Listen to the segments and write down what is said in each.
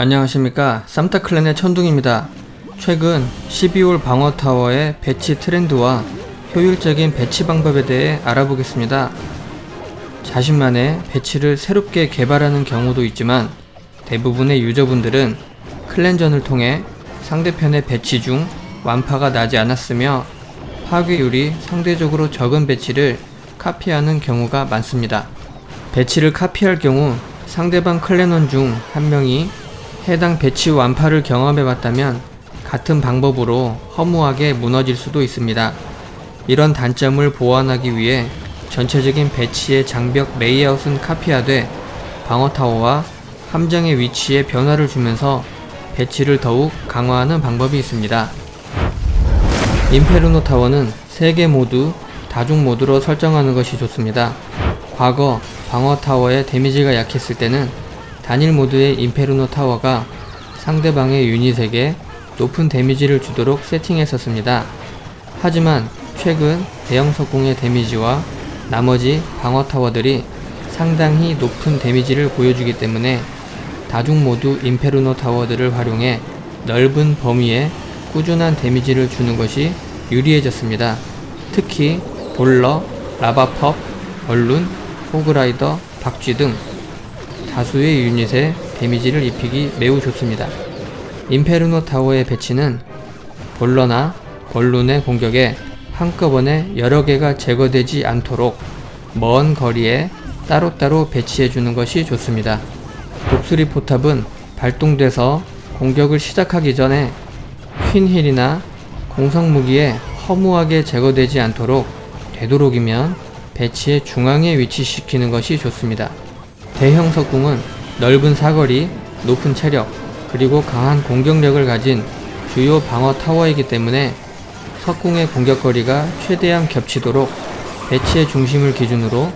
안녕하십니까 쌈타클랜의 천둥입니다. 최근 12홀 방어타워의 배치 트렌드와 효율적인 배치 방법에 대해 알아보겠습니다. 자신만의 배치를 새롭게 개발하는 경우도 있지만 대부분의 유저분들은 클랜전을 통해 상대편의 배치 중 완파가 나지 않았으며 파괴율이 상대적으로 적은 배치를 카피하는 경우가 많습니다. 배치를 카피할 경우 상대방 클랜원 중 한 명이 해당 배치 완파를 경험해 봤다면 같은 방법으로 허무하게 무너질 수도 있습니다. 이런 단점을 보완하기 위해 전체적인 배치의 장벽 레이아웃은 카피하되 방어타워와 함정의 위치에 변화를 주면서 배치를 더욱 강화하는 방법이 있습니다. 인페르노 타워는 3개 모두 다중 모드로 설정하는 것이 좋습니다. 과거 방어 타워의 데미지가 약했을 때는 단일 모드의 인페르노 타워가 상대방의 유닛에게 높은 데미지를 주도록 세팅했었습니다. 하지만 최근 대형 석궁의 데미지와 나머지 방어 타워들이 상당히 높은 데미지를 보여주기 때문에 다중 모드 인페르노 타워들을 활용해 넓은 범위에 꾸준한 데미지를 주는 것이 유리해졌습니다. 특히 볼러, 라바펍, 벌룬, 호그라이더, 박쥐 등 다수의 유닛에 데미지를 입히기 매우 좋습니다. 인페르노 타워의 배치는 볼러나 벌룬의 공격에 한꺼번에 여러 개가 제거되지 않도록 먼 거리에 따로따로 배치해 주는 것이 좋습니다. 독수리 포탑은 발동돼서 공격을 시작하기 전에 퀸힐이나 공성 무기에 허무하게 제거되지 않도록 되도록이면 배치의 중앙에 위치시키는 것이 좋습니다. 대형 석궁은 넓은 사거리, 높은 체력, 그리고 강한 공격력을 가진 주요 방어 타워이기 때문에 석궁의 공격거리가 최대한 겹치도록 배치의 중심을 기준으로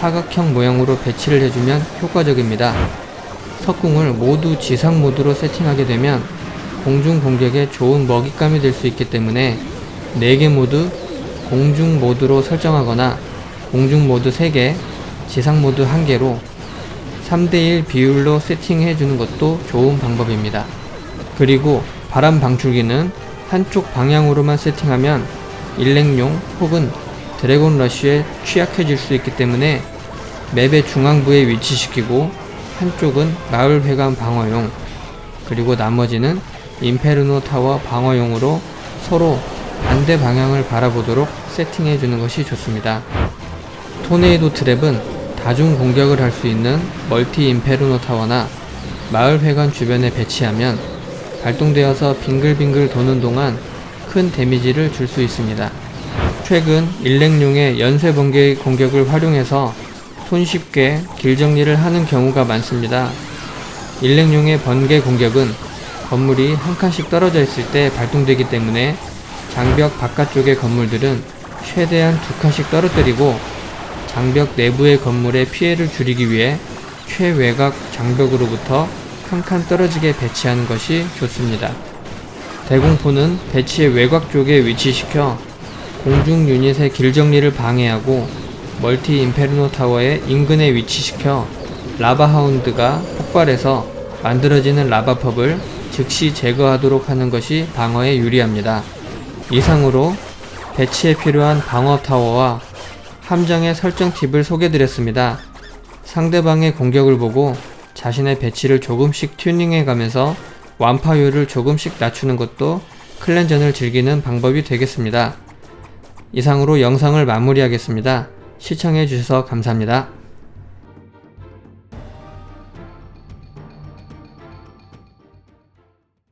사각형 모양으로 배치를 해주면 효과적입니다. 석궁을 모두 지상 모드로 세팅하게 되면 공중 공격에 좋은 먹잇감이 될 수 있기 때문에 4개 모두 공중 모드로 설정하거나 공중 모드 3개, 지상 모드 1개로 3대1 비율로 세팅해 주는 것도 좋은 방법입니다. 그리고 바람 방출기는 한쪽 방향으로만 세팅하면 일렉용 혹은 드래곤 러쉬에 취약해질 수 있기 때문에 맵의 중앙부에 위치시키고 한쪽은 마을 회관 방어용 그리고 나머지는 인페르노 타워 방어용으로 서로 반대 방향을 바라보도록 세팅해 주는 것이 좋습니다. 토네이도 트랩은 다중 공격을 할 수 있는 멀티 인페르노 타워나 마을 회관 주변에 배치하면 발동되어서 빙글빙글 도는 동안 큰 데미지를 줄 수 있습니다. 최근 일렉용의 연쇄 번개 공격을 활용해서 손쉽게 길 정리를 하는 경우가 많습니다. 일렉용의 번개 공격은 건물이 한 칸씩 떨어져 있을 때 발동되기 때문에 장벽 바깥쪽의 건물들은 최대한 두 칸씩 떨어뜨리고 장벽 내부의 건물의 피해를 줄이기 위해 최외곽 장벽으로부터 한칸 떨어지게 배치하는 것이 좋습니다. 대공포는 배치의 외곽 쪽에 위치시켜 공중 유닛의 길 정리를 방해하고 멀티 인페르노 타워의 인근에 위치시켜 라바 하운드가 폭발해서 만들어지는 라바 펍을 즉시 제거하도록 하는 것이 방어에 유리합니다. 이상으로 배치에 필요한 방어 타워와 함정의 설정 팁을 소개드렸습니다. 상대방의 공격을 보고 자신의 배치를 조금씩 튜닝해 가면서 완파율을 조금씩 낮추는 것도 클렌전을 즐기는 방법이 되겠습니다. 이상으로 영상을 마무리하겠습니다. 시청해 주셔서 감사합니다.